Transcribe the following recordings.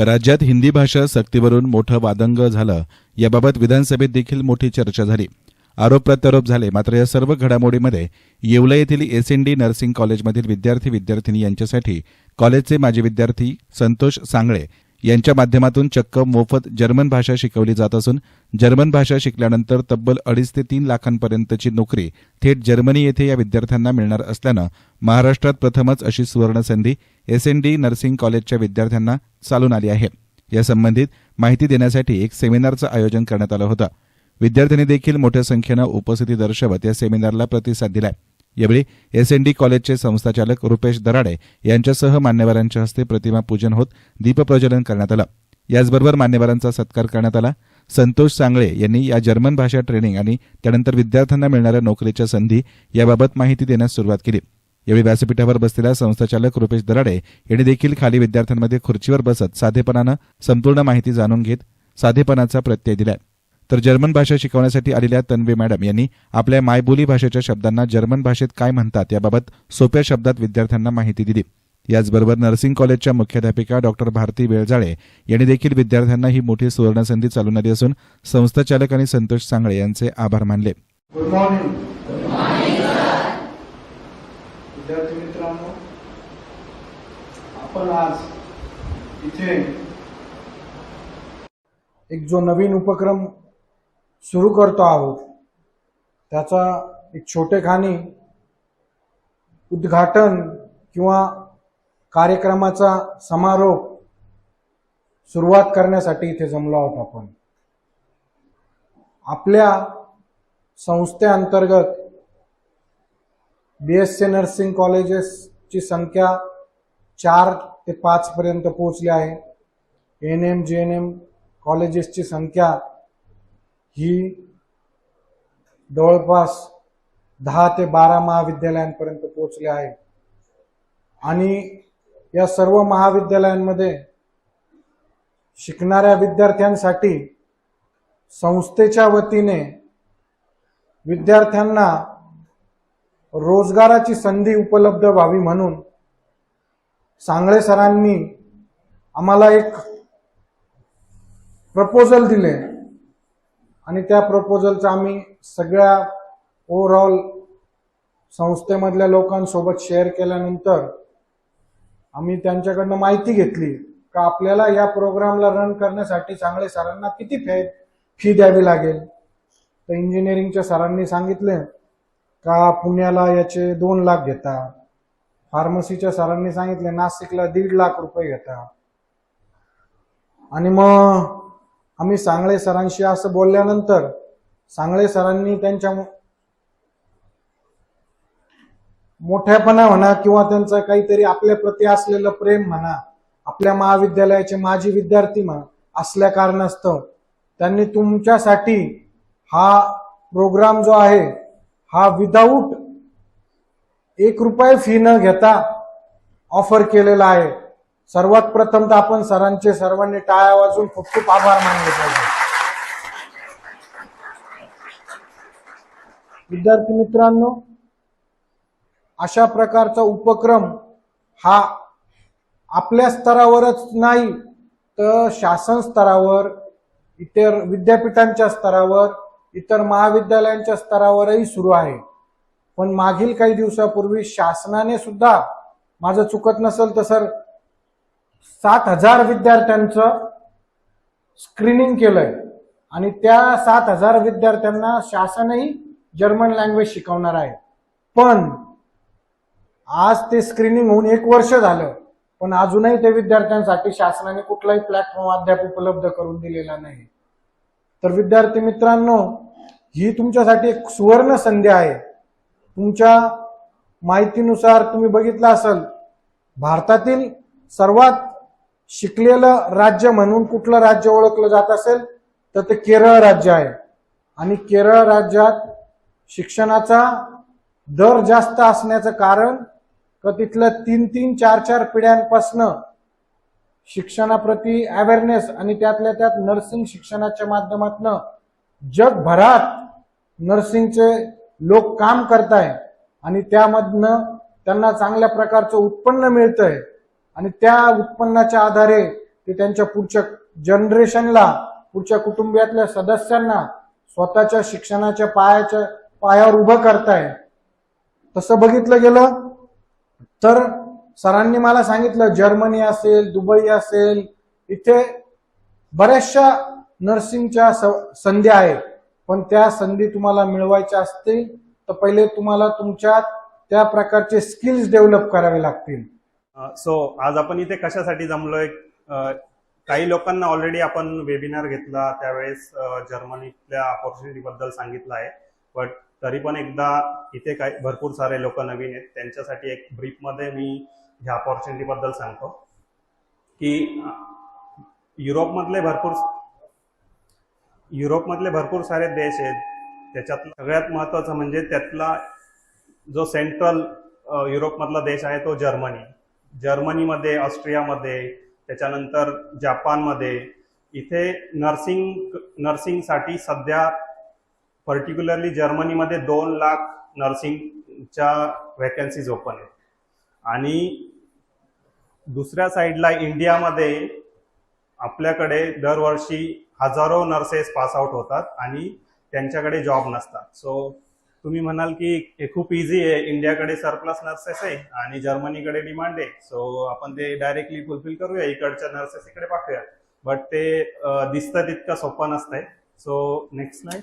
राज्यात हिंदी भाषा सक्तीवरून मोठं वादंग झालं. याबाबत विधानसभेत देखील मोठी चर्चा झाली. आरोप प्रत्यारोप झाले. मात्र या सर्व घडामोडीमध्ये येवला येथील एस इन डी नर्सिंग कॉलेजमधील विद्यार्थी विद्यार्थिनी यांच्यासाठी कॉलेजचे माजी विद्यार्थी संतोष सांगळे यांच्या माध्यमातून चक्क मोफत जर्मन भाषा शिकवली जात असून जर्मन भाषा शिकल्यानंतर तब्बल अडीच ते तीन लाखांपर्यंतची नोकरी थेट जर्मनी येथे या विद्यार्थ्यांना मिळणार असल्यानं महाराष्ट्रात प्रथमच अशी सुवर्णसंधी एसएनडी नर्सिंग कॉलेजच्या विद्यार्थ्यांना चालून आली आहे. यासंबंधित माहिती देण्यासाठी एक सेमिनारचं आयोजन करण्यात आलं होतं. विद्यार्थ्यांनी देखील मोठ्या संख्येनं उपस्थिती दर्शवत या सेमिनारला प्रतिसाद दिलाय. यावेळी एसएनडी कॉलेजचे संस्थाचालक रुपेश दराडे यांच्यासह मान्यवरांच्या हस्ते प्रतिमा पूजन होत दीपप्रज्वलन करण्यात आलं. याचबरोबर मान्यवरांचा सत्कार करण्यात आला. संतोष सांगळे यांनी या जर्मन भाषा ट्रेनिंग आणि त्यानंतर विद्यार्थ्यांना मिळणाऱ्या नोकरीच्या संधी याबाबत माहिती देण्यास सुरुवात केली. यावेळी व्यासपीठावर बसलेला संस्थाचालक रुपेश दराडे यांनी देखील खाली विद्यार्थ्यांमध्ये खुर्चीवर बसत साधेपणानं संपूर्ण माहिती जाणून घेत साधेपणाचा प्रत्यय दिलाय. तर जर्मन भाषा शिकवण्यासाठी आलेल्या तन्वे मॅडम यांनी आपल्या मायबोली भाषेच्या शब्दांना जर्मन भाषेत काय म्हणतात याबाबत सोप्या शब्दात विद्यार्थ्यांना माहिती दिली. याचबरोबर नर्सिंग कॉलेजच्या मुख्याध्यापिका डॉक्टर भारती वेळजाळे यांनी देखील विद्यार्थ्यांना ही मोठी सुवर्णसंधी चालून आली असून संस्थाचालक आणि संतोष सांगळे यांचे आभार मानले. गुड मॉर्निंग विद्यार्थी मित्रांनो आपण आज इथे एक जो नवीन उपक्रम सुरू करतो आहोत. त्याचा एक छोटेखानी उद्घाटन किंवा कार्यक्रमाचा समारोप सुरुवात करण्यासाठी इथे जमलो आहोत आपण. आपल्या संस्थेअंतर्गत बी एस सी नर्सिंग कॉलेजेसची संख्या चार ते पाचपर्यंत पोहोचली आहे. N M J N M कॉलेजेसची संख्या ही जवळपास दहा ते बारा महाविद्यालयांपर्यंत पोहोचली आहे. आणि या सर्व महाविद्यालयांमध्ये शिकणाऱ्या विद्यार्थ्यांसाठी संस्थेच्या वतीने विद्यार्थ्यांना रोजगाराची संधी उपलब्ध व्हावी म्हणून सांगळे सरांनी आम्हाला एक प्रपोजल दिले. आणि त्या प्रपोजलचं आम्ही सगळ्या ओव्हरऑल संस्थेमधल्या लोकांसोबत शेअर केल्यानंतर आम्ही त्यांच्याकडनं माहिती घेतली का आपल्याला या प्रोग्रामला रन करण्यासाठी चांगले सरांना किती फे फी द्यावी लागेल? तर इंजिनिअरिंगच्या सरांनी सांगितले का पुण्याला याचे दोन लाख घेता. फार्मसीच्या सरांनी सांगितले नाशिकला दीड लाख रुपये घेता. आणि मग आम्ही सांगळे सरांशी असं बोलल्यानंतर सांगळे सरांनी त्यांच्या मोठ्यापणा म्हणा किंवा त्यांचं काहीतरी आपल्या प्रती असलेलं प्रेम म्हणा आपल्या महाविद्यालयाचे माजी विद्यार्थी म्हणा असल्या कारणास्तव त्यांनी तुमच्यासाठी हा प्रोग्राम जो आहे हा विदाऊट एक रुपये फी न घेता ऑफर केलेला आहे. सर्वात प्रथम तर आपण सरांचे सर्वांनी टाळ्या वाजून खूप खूप आभार मानले पाहिजे. विद्यार्थी मित्रांनो अशा प्रकारचा उपक्रम हा आपल्या स्तरावरच नाही तर शासन स्तरावर इतर विद्यापीठांच्या स्तरावर इतर महाविद्यालयांच्या स्तरावरही सुरू आहे. पण मागील काही दिवसापूर्वी शासनाने सुद्धा माझं चुकत नसेल तर सर सात हजार विद्यार्थ्यांचं स्क्रीनिंग केलंय. आणि त्या सात हजार विद्यार्थ्यांना शासनही जर्मन लँग्वेज शिकवणार आहे. पण आज ते स्क्रीनिंग होऊन एक वर्ष झालं पण अजूनही ते विद्यार्थ्यांसाठी शासनाने कुठलाही प्लॅटफॉर्म अद्याप उपलब्ध करून दिलेला नाही. तर विद्यार्थी मित्रांनो ही तुमच्यासाठी एक सुवर्ण संधी आहे. तुमच्या माहितीनुसार तुम्ही बघितलं असेल भारतातील सर्वात शिकलेलं राज्य म्हणून कुठलं राज्य ओळखलं जात असेल तर ते केरळ राज्य आहे. आणि केरळ राज्यात शिक्षणाचा दर जास्त असण्याचं कारण का तिथलं तीन तीन चार चार पिढ्यांपासनं शिक्षणाप्रती अवेअरनेस आणि त्यातल्या त्यात नर्सिंग शिक्षणाच्या माध्यमातून जगभरात नर्सिंगचे लोक काम करताय आणि त्यामधनं त्यांना चांगल्या प्रकारचं उत्पन्न मिळतंय. आणि त्या उत्पन्नाच्या आधारे ते त्यांच्या पुढच्या जनरेशनला पुढच्या कुटुंबियातल्या सदस्यांना स्वतःच्या शिक्षणाच्या पायाच्या पायावर उभं करताय. तसं बघितलं गेलं तर सरांनी मला सांगितलं जर्मनी असेल दुबई असेल इथे बऱ्याचशा नर्सिंगच्या स- संधी आहेत. पण त्या संधी तुम्हाला मिळवायच्या असतील तर पहिले तुम्हाला तुमच्यात त्या प्रकारचे स्किल्स डेव्हलप करावे लागतील. सो आज आपण इथे कशासाठी जमलोय? काही लोकांना ऑलरेडी आपण वेबिनार घेतला त्यावेळेस जर्मनीतल्या ऑपॉर्च्युनिटी बद्दल सांगितलं आहे. बट तरी पण एकदा इथे काही भरपूर सारे लोक नवीन आहेत. त्यांच्यासाठी एक ब्रीफमध्ये मी ह्या ऑपॉर्च्युनिटी बद्दल सांगतो. की युरोपमधले भरपूर युरोपमधले भरपूर सारे देश आहेत. त्याच्यात सगळ्यात महत्वाचं म्हणजे त्यातला जो सेंट्रल युरोपमधला देश आहे तो जर्मनी. जर्मनीमध्ये ऑस्ट्रियामध्ये त्याच्यानंतर जपानमध्ये इथे नर्सिंग नर्सिंगसाठी सध्या पर्टिक्युलरली जर्मनीमध्ये दोन लाख नर्सिंगच्या व्हॅकन्सीज ओपन आहेत. आणि दुसऱ्या साईडला इंडियामध्ये आपल्याकडे दरवर्षी हजारो नर्सेस पास आउट होतात आणि त्यांच्याकडे जॉब नसतात. सो तुम्ही म्हणाल की हे खूप इझी आहे. इंडियाकडे सरप्लस नर्सेस आहे आणि जर्मनीकडे डिमांड आहे. सो आपण ते डायरेक्टली फुलफिल करूया. इकडच्या नर्सेस इकडे पाठवूया. बट ते दिसतं तितकं सोपं नसतंय. सो नेक्स्ट स्लाइड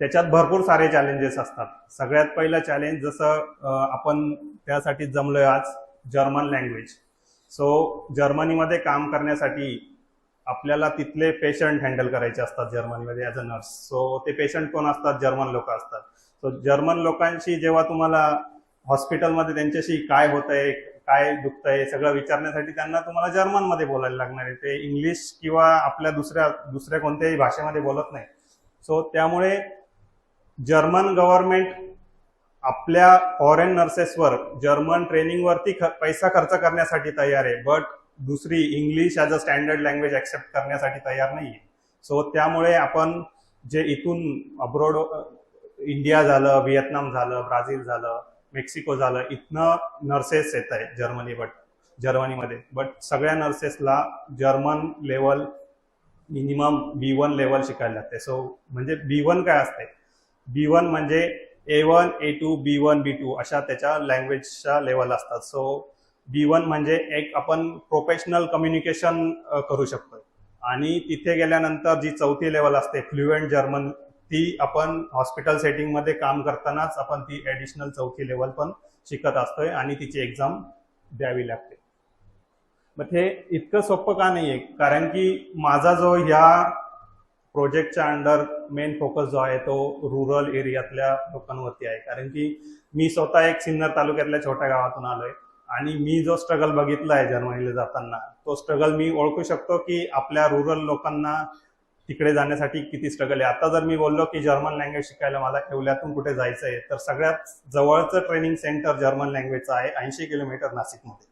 त्याच्यात भरपूर सारे चॅलेंजेस असतात. सगळ्यात पहिलं चॅलेंज जसं आपण त्यासाठी जमलोय आज जर्मन लँग्वेज सो जर्मनीमध्ये काम करण्यासाठी आपल्याला तिथले पेशंट हँडल करायचे असतात जर्मनीमध्ये ॲज अ नर्स सो ते पेशंट कोण असतात? जर्मन लोक असतात. सो जर्मन लोकांशी जेव्हा तुम्हाला हॉस्पिटलमध्ये त्यांच्याशी काय होत आहे काय दुखतंय सगळं विचारण्यासाठी त्यांना तुम्हाला जर्मनमध्ये बोलायला लागणार आहे. ते इंग्लिश किंवा आपल्या दुसऱ्या दुसऱ्या कोणत्याही भाषेमध्ये बोलत नाही. सो त्यामुळे जर्मन गव्हर्नमेंट आपल्या फॉरेन नर्सेसवर जर्मन ट्रेनिंगवरती ख- पैसा खर्च करण्यासाठी तयार आहे. बट दुसरी English as a standard language accept करण्यासाठी तयार नाही आहे सो त्यामुळे आपण जे इथून अब्रोड इंडिया झालं व्हिएतनाम झालं ब्राझील झालं मेक्सिको झालं इथनं नर्सेस येत आहेत जर्मनी बट जर्मनीमध्ये बट सगळ्या नर्सेसला German level minimum B one level शिकायला लागते सो म्हणजे बी वन काय असते बी वन म्हणजे A one A two B one B two अशा त्याच्या लँग्वेजच्या लेवल असतात. सो बी वन म्हणजे एक आपण प्रोफेशनल कम्युनिकेशन करू शकतो आणि तिथे गेल्यानंतर जी चौथी लेवल असते फ्लुएंट जर्मन ती आपण हॉस्पिटल सेटिंगमध्ये काम करतानाच आपण ती ॲडिशनल चौथी लेवल पण शिकत असतोय आणि तिची एक्झाम द्यावी लागते. मग हे इतकं सोपं का नाही आहे कारण की माझा जो ह्या प्रोजेक्टच्या अंडर मेन फोकस जो आहे तो रुरल एरियातल्या लोकांवरती आहे. कारण की मी स्वतः एक सिन्नर तालुक्यातल्या छोट्या गावातून आलोय. आणि मी जो स्ट्रगल बघितला आहे जर्मनीला जाताना तो स्ट्रगल मी ओळखू शकतो की आपल्या रुरल लोकांना तिकडे जाण्यासाठी किती स्ट्रगल आहे. आता जर मी बोललो की जर्मन लँग्वेज शिकायला मला येवल्यातून कुठे जायचं आहे तर सगळ्यात जवळचं ट्रेनिंग सेंटर जर्मन लँग्वेजचं आहे ऐंशी किलोमीटर नाशिकमध्ये.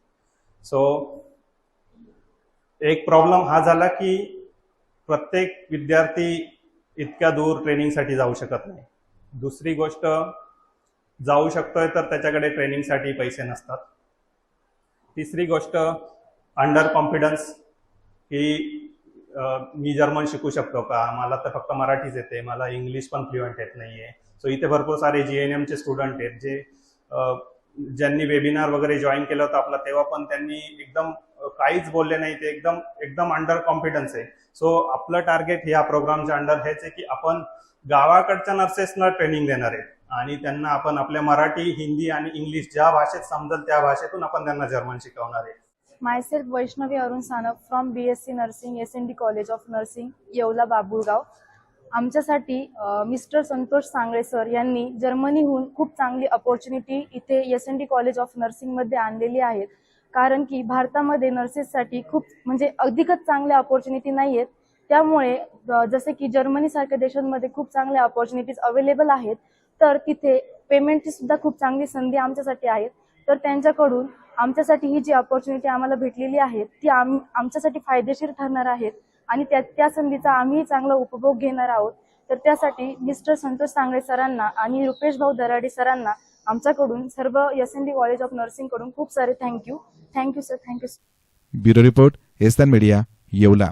सो एक प्रॉब्लेम हा झाला की प्रत्येक विद्यार्थी इतक्या दूर ट्रेनिंगसाठी जाऊ शकत नाही. दुसरी गोष्ट जाऊ शकतोय तर त्याच्याकडे ट्रेनिंगसाठी पैसे नसतात. तिसरी गोष्ट अंडर कॉन्फिडन्स की मी जर्मन शिकू शकतो का? मला तर फक्त मराठीच येते. मला इंग्लिश पण फ्लुएंट येत नाहीये. सो इथे भरपूर सारे जी एन एमचे स्टुडंट आहेत जे ज्यांनी वेबिनार वगैरे जॉईन केलं होतं आपला तेव्हा पण त्यांनी एकदम काहीच बोलले नाही. ते एकदम एकदम अंडर कॉन्फिडन्स आहे. सो आपलं टार्गेट ह्या प्रोग्रामच्या अंडर हेच आहे की आपण गावाकडच्या नर्सेसना ट्रेनिंग देणार आहे आणि त्यांना आपण आपल्या मराठी हिंदी आणि इंग्लिश ज्या भाषेत समजेल त्या भाषेतून आपण त्यांना जर्मन शिकवणार आहे. Myself Vaishnavi Arun Sanap from B S C nursing S N D college of nursing Yeola Babulgaon. आमच्यासाठी मिस्टर संतोष सांगळे सर यांनी जर्मनीहून खूप चांगली अपॉर्च्युनिटी इथे S N D college of नर्सिंगमध्ये आणलेली आहेत कारण की भारतामध्ये नर्सेससाठी खूप म्हणजे अधिकच चांगल्या अपॉर्च्युनिटी नाही आहेत त्यामुळे जसे की जर्मनीसारख्या देशांमध्ये खूप चांगल्या अपॉर्च्युनिटीज अवेलेबल आहेत. तर तिथे पेमेंटची सुद्धा खूप चांगली संधी आमच्यासाठी आहेत तर त्यांच्याकडून आमच्यासाठी ही जी ऑपॉर्च्युनिटी आम्हाला भेटलेली आहे ती आम आमच्यासाठी फायदेशीर ठरणार आहेत आणि त्या त्या संधीचा आम्ही चांगला उपभोग घेणार आहोत. तर त्यासाठी मिस्टर संतोष सांगळे सरांना आणि रुपेश भाऊ दराडे सरांना आमच्याकडून सर्व S N D college of नर्सिंगकडून खूप सारे thank you thank you sir thank you bureau report एस्तान media Yeola.